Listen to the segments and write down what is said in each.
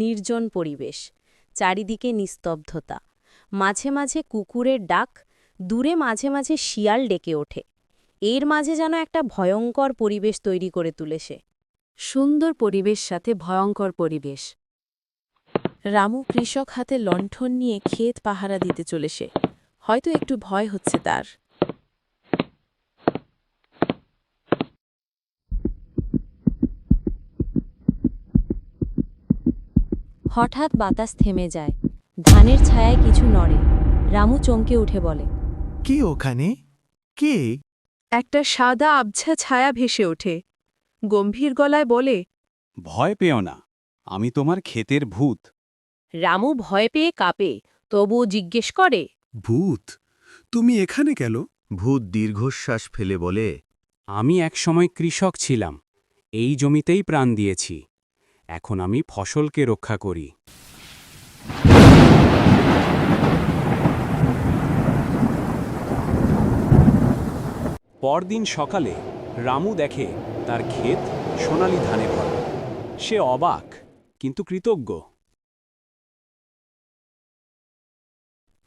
নির্জন পরিবেশ, চারিদিকে নিস্তব্ধতা। মাঝে মাঝে কুকুরের ডাক, দূরে মাঝে মাঝে শিয়াল ডেকে ওঠে। এর মাঝে যেন একটা ভয়ঙ্কর পরিবেশ তৈরি করে তুলেছে। সুন্দর পরিবেশ সাথে ভয়ঙ্কর পরিবেশ। রামু কৃষক হাতে লণ্ঠন নিয়ে ক্ষেত পাহারা দিতে চলেছে। হয়তো একটু ভয় হচ্ছে তার। হঠাৎ বাতাস থেমে যায়। ধানের ছায়ায় কিছু নড়ে। রামু চমকে উঠে বলে কে ওখানে? কে? একটা সাদা আবছা ছায়া ভেসে ওঠে। গম্ভীর গলায় বলে ভয় পেও না আমি তোমার ক্ষেতের ভূত। রামু ভয় পেয়ে কাঁপে তবুও জিজ্ঞেস করে ভূত? তুমি এখানে কেন? ভূত দীর্ঘশ্বাস ফেলে বলে আমি একসময় কৃষক ছিলাম এই জমিতেই প্রাণ দিয়েছি। এখন আমি ফসলকে রক্ষা করি। পরদিন সকালে রামু দেখে তার ক্ষেত সোনালি ধানে ভরা। সে অবাক, কিন্তু কৃতজ্ঞ।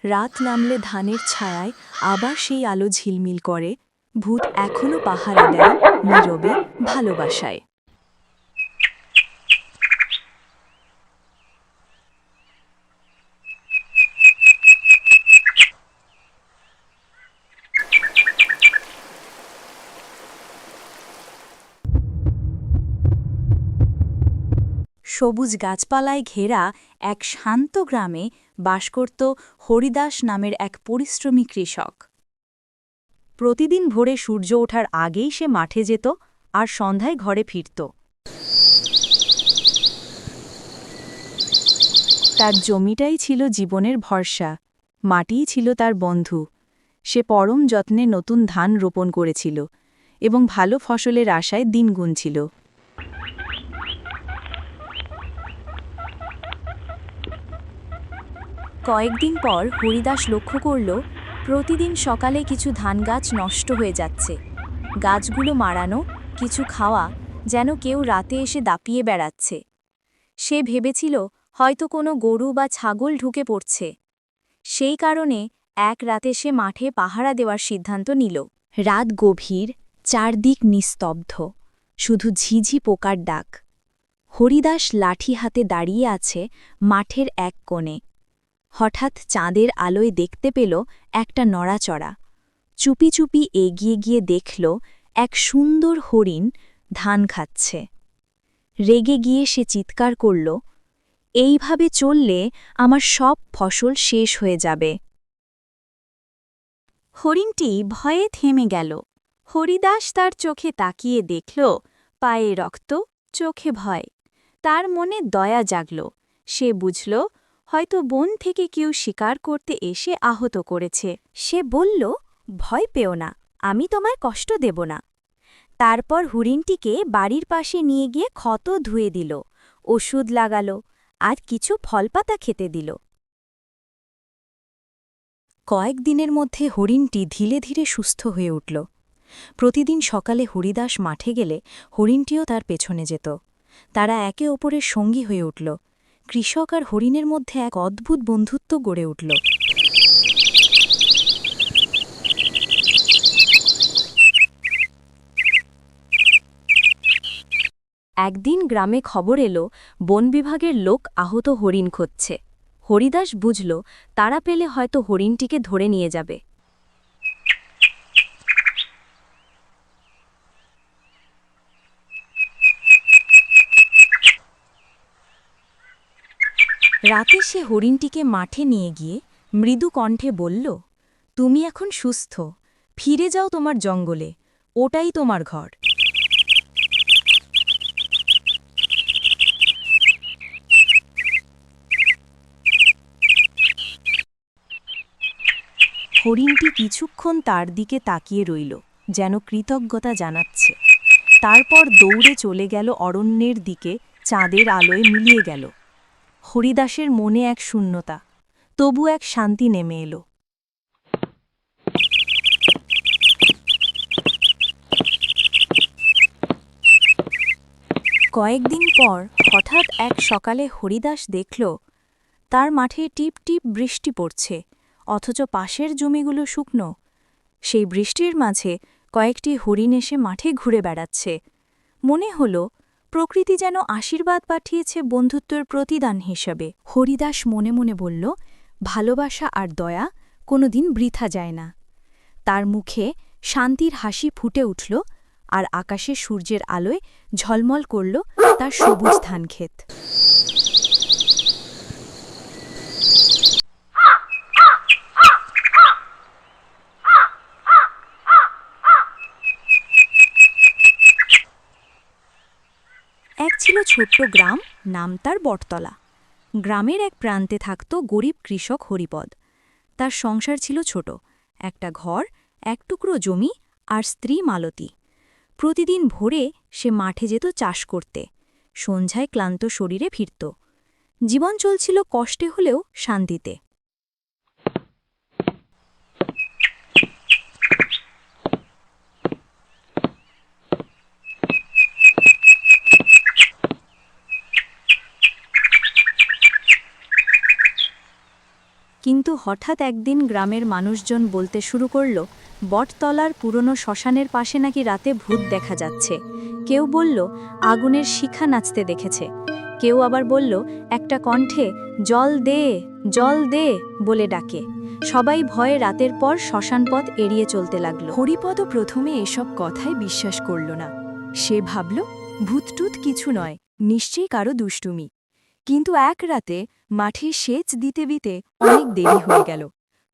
রাত নামলে ধানের ছায়ায় আবার সেই আলো ঝিলমিল করে, ভূত এখনও পাহারা দেয় নীরবে ভালোবাসায়। সবুজ গাছপালায় ঘেরা এক শান্ত গ্রামে বাস করত হরিদাস নামের এক পরিশ্রমী কৃষক। প্রতিদিন ভোরে সূর্য ওঠার আগেই সে মাঠে যেত আর সন্ধ্যায় ঘরে ফিরত। তার জমিটাই ছিল জীবনের ভরসা, মাটিই ছিল তার বন্ধু। সে পরম যত্নে নতুন ধান রোপণ করেছিল এবং ভালো ফসলের আশায় দিন গুনছিল। কয়েকদিন পর হরিদাস লক্ষ্য করল, প্রতিদিন সকালে কিছু ধান গাছ নষ্ট হয়ে যাচ্ছে। গাছগুলো মারানো, কিছু খাওয়া, যেন কেউ রাতে এসে দাপিয়ে বেড়াচ্ছে। সে ভেবেছিল, হয়তো কোনো গরু বা ছাগল ঢুকে পড়ছে। সেই কারণে এক রাতে সে মাঠে পাহারা দেওয়ার সিদ্ধান্ত নিল। রাত গভীর, চারদিক নিস্তব্ধ, শুধু ঝিঝি পোকার ডাক। হরিদাস লাঠি হাতে দাঁড়িয়ে আছে মাঠের এক কোণে। হঠাৎ চাঁদের আলোয় দেখতে পেল একটা নড়াচড়া। চুপি চুপি এগিয়ে গিয়ে দেখল এক সুন্দর হরিণ ধান খাচ্ছে। রেগে গিয়ে সে চিৎকার করল, এইভাবে চললে আমার সব ফসল শেষ হয়ে যাবে। হরিণটি ভয়ে থেমে গেল। হরিদাস তার চোখে তাকিয়ে দেখল, পায়ে রক্ত, চোখে ভয়। তার মনে দয়া জাগল। সে বুঝল হয়তো বন থেকে কেউ শিকার করতে এসে আহত করেছে। সে বলল, ভয় পেও না, আমি তোমায় কষ্ট দেব না। তারপর হরিণটিকে বাড়ির পাশে নিয়ে গিয়ে ক্ষত ধুয়ে দিল, ওষুধ লাগাল, আর কিছু ফলপাতা খেতে দিল। কয়েকদিনের মধ্যে হরিণটি ধীরে ধীরে সুস্থ হয়ে উঠল। প্রতিদিন সকালে হরিদাস মাঠে গেলে হরিণটিও তার পেছনে যেত। তারা একে অপরের সঙ্গী হয়ে উঠল। কৃষক আর হরিণের মধ্যে এক অদ্ভুত বন্ধুত্ব গড়ে উঠল। একদিন গ্রামে খবর এলো, বন বিভাগের লোক আহত হরিণ খুঁজছে। হরিদাস বুঝল, তারা পেলে হয়তো হরিণটিকে ধরে নিয়ে যাবে। রাতে সে হরিণটিকে মাঠে নিয়ে গিয়ে মৃদু কণ্ঠে বলল, তুমি এখন সুস্থ। ফিরে যাও তোমার জঙ্গলে। ওটাই তোমার ঘর। হরিণটি কিছুক্ষণ তার দিকে তাকিয়ে রইল, যেন কৃতজ্ঞতা জানাচ্ছে। তারপর দৌড়ে চলে গেল অরণ্যের দিকে, চাঁদের আলোয় মিলিয়ে গেল। হরিদাসের মনে এক শূন্যতা, তবু এক শান্তি নেমে এলো। কয়েকদিন পর হঠাৎ এক সকালে হরিদাস দেখল, তার মাঠে টিপ টিপ বৃষ্টি পড়ছে, অথচ পাশের জমিগুলো শুকনো। সেই বৃষ্টির মাঝে কয়েকটি হরিণ এসে মাঠে ঘুরে বেড়াচ্ছে। মনে হল প্রকৃতি যেন আশীর্বাদ পাঠিয়েছে বন্ধুত্বের প্রতিদান হিসেবে। হরিদাস মনে মনে বলল, ভালোবাসা আর দয়া কোনোদিন বৃথা যায় না। তার মুখে শান্তির হাসি ফুটে উঠল আর আকাশে সূর্যের আলোয় ঝলমল করল তার সবুজ ধানক্ষেত। ছিল ছোট্ট গ্রাম, নাম তার বটতলা। গ্রামের এক প্রান্তে থাকত গরিব কৃষক হরিপদ। তার সংসার ছিল ছোট, একটা ঘর, এক টুকরো জমি আর স্ত্রী মালতী। প্রতিদিন ভোরে সে মাঠে যেত চাষ করতে, সন্ধ্যায় ক্লান্ত শরীরে ফিরত। জীবন চলছিল কষ্টে হলেও শান্তিতে। কিন্তু হঠাৎ একদিন গ্রামের মানুষজন বলতে শুরু করল, বটতলার পুরনো শ্মশানের পাশে নাকি রাতে ভূত দেখা যাচ্ছে। কেউ বলল, আগুনের শিখা নাচতে দেখেছে। কেউ আবার বলল, একটা কণ্ঠে, জল দে জল দে বলে ডাকে। সবাই ভয়ে রাতের পর শ্মশানপথ এড়িয়ে চলতে লাগল। হরিপদ প্রথমে এসব কথায় বিশ্বাস করল না। সে ভাবল, ভূতটুত কিছু নয়, নিশ্চয়ই কারও দুষ্টুমি। কিন্তু এক রাতে মাঠে সেচ দিতে দিতে অনেক দেরি হয়ে গেল।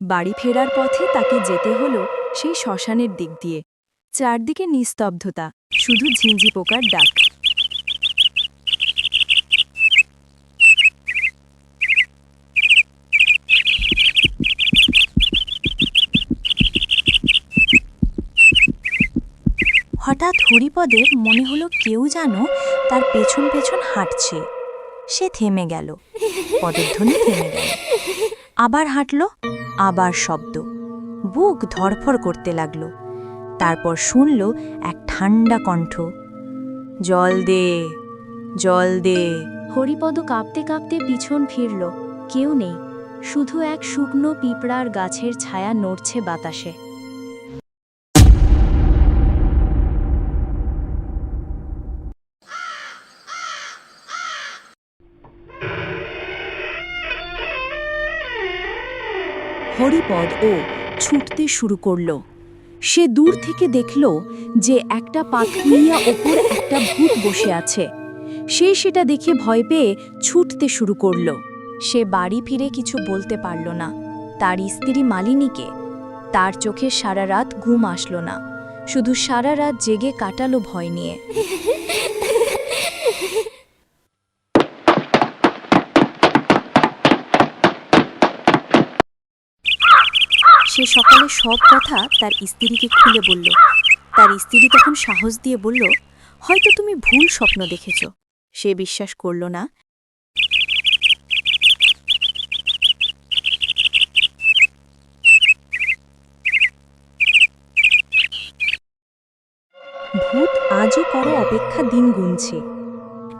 বাড়ি ফেরার পথে তাকে যেতে হলো সেই শ্মশানের দিক দিয়ে। চারদিকে নিস্তব্ধতা, শুধু ঝিঁঝি পোকার ডাক। হঠাৎ হরিপদের মনে হলো কেউ যেন তার পেছন পেছন হাঁটছে। সে থেমে গেল। পদধ্বনি থেমে গেল। আবার হাঁটল, আবার শব্দ। বুক ধরফর করতে লাগল। তারপর শুনল এক ঠান্ডা কণ্ঠ, জল দে জল দে। হরিপদ কাঁপতে কাঁপতে পিছন ফিরল। কেউ নেই। শুধু এক শুকনো পিঁপড়ার গাছের ছায়া নড়ছে বাতাসে। হরিপদ ও ছুটতে শুরু করল। সে দূর থেকে দেখল যে একটা পাথুরিয়া ওপর একটা ভূত বসে আছে। সে সেটা দেখে ভয় পেয়ে ছুটতে শুরু করল। সে বাড়ি ফিরে কিছু বলতে পারল না। তার স্ত্রী মালিনীকে। তার চোখে সারা রাত ঘুম আসলো না। শুধু সারা রাত জেগে কাটালো ভয় নিয়ে। সে সকালে সব কথা তার স্ত্রীকে খুলে বলল। তার স্ত্রী তখন সাহস দিয়ে বলল, হয়তো তুমি ভুল স্বপ্ন দেখেছ। সে বিশ্বাস করল না। ভূত আজও করো অপেক্ষা দিন গুনছে।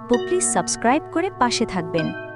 প্লিজ সাবস্ক্রাইব করে পাশে থাকবেন।